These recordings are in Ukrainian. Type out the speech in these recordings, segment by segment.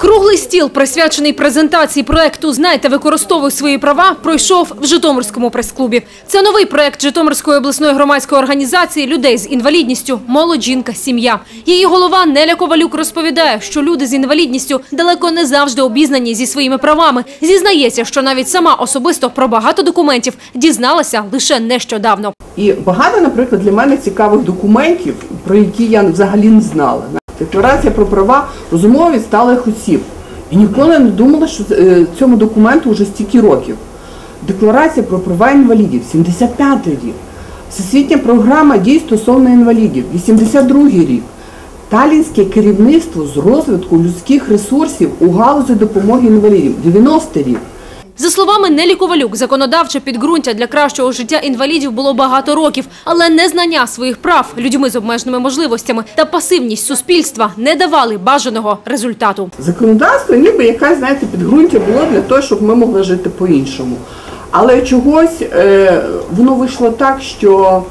Круглий стіл, присвячений презентації проекту «Знай та використовуй свої права», пройшов в Житомирському прес-клубі. Це новий проект Житомирської обласної громадської організації людей з інвалідністю «Молодь жінка, сім'я». Її голова Неля Ковалюк розповідає, що люди з інвалідністю далеко не завжди обізнані зі своїми правами. Зізнається, що навіть сама особисто про багато документів дізналася лише нещодавно. І багато, наприклад, для мене цікавих документів, про які я взагалі не знала. Декларація про права розумово відсталих осіб. І ніколи не думала, що е, цьому документу вже стільки років. Декларація про права інвалідів 75-й рік. Всесвітня програма дій стосовно інвалідів 82-й рік. Талінське керівництво з розвитку людських ресурсів у галузі допомоги інвалідів 90-й рік. За словами Нелі Ковалюк, законодавче підґрунтя для кращого життя інвалідів було багато років, але незнання своїх прав людьми з обмеженими можливостями та пасивність суспільства не давали бажаного результату. Законодавство ніби якась, знаєте, підґрунтя було для того, щоб ми могли жити по-іншому. Але чогось е, воно вийшло так, що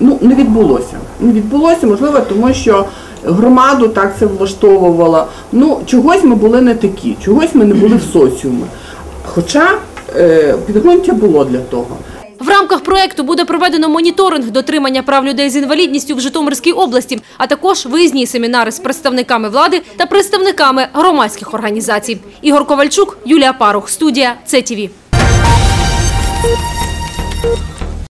ну, не відбулося. Не відбулося, можливо, тому що громаду так це влаштовувало. Ну, чогось ми були не такі, чогось ми не були в соціумі. Хоча е, підґрунтя було для того. В рамках проекту буде проведено моніторинг дотримання прав людей з інвалідністю в Житомирській області, а також виїзні семінари з представниками влади та представниками громадських організацій. Ігор Ковальчук, Юлія Парух, студія ЦТВ.